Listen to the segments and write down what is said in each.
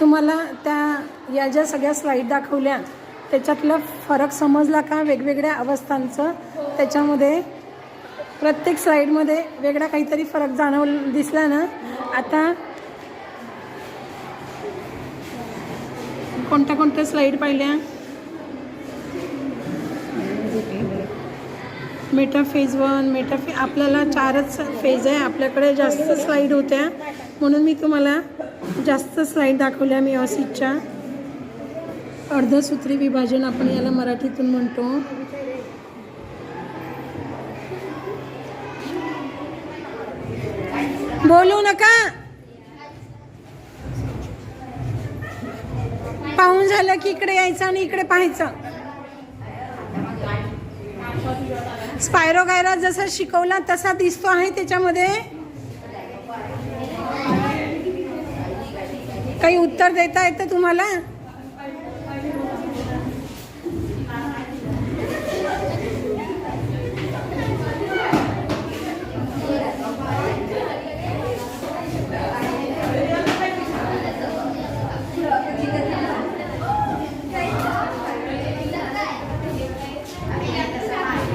तुम्हाला त्या या ज्या सगळ्या स्लाईड दाखवल्या त्याच्यातला फरक समजला का? वेगवेगळ्या अवस्थांचं. त्याच्यामध्ये प्रत्येक स्लाईडमध्ये वेगळा काहीतरी फरक जाणव दिसला ना? आता कोणत्या कोणत्या स्लाईड पाहिल्या? मेटा फेज वन मेटा फे आपल्याला चारच फेज आहे. आपल्याकडे जास्त स्लाईड होत्या. म्हणून मी तुम्हाला जास्त स्लाईड दाखवल्या मी ऑसिडच्या अर्धसूत्री विभाजन आपण याला मराठीतून म्हणतो. बोलू नका. पाहून झालं की इकडे यायचं आणि इकडे पाहायचं. स्पायरोगायरा जसा शिकवला तसा दिसतो आहे त्याच्यामध्ये. काही उत्तर देता येतं तुम्हाला?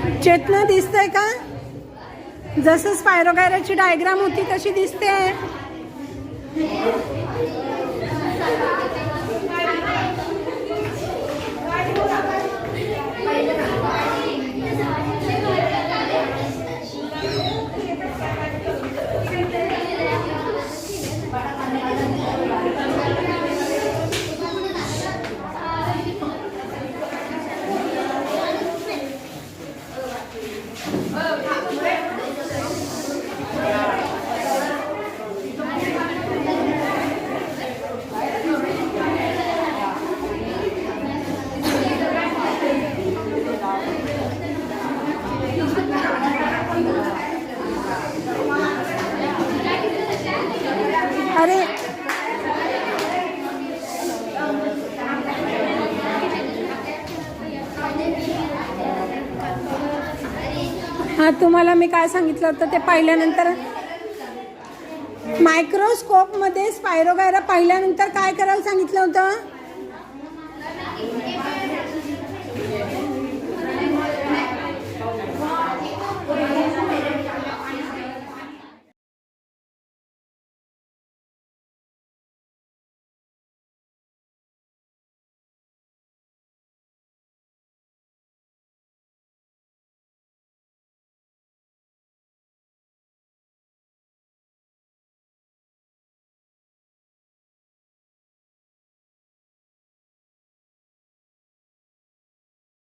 चेतना दिसतंय का? जसं स्पायरोगायराची डायग्राम होती तशी दिसते Oh, हा तुम्हाला मी काय सांगितलं होतं ते पाहिल्यानंतर मायक्रोस्कोपमध्ये स्पायरोगायरा पाहिल्यानंतर काय करायला सांगितलं होतं?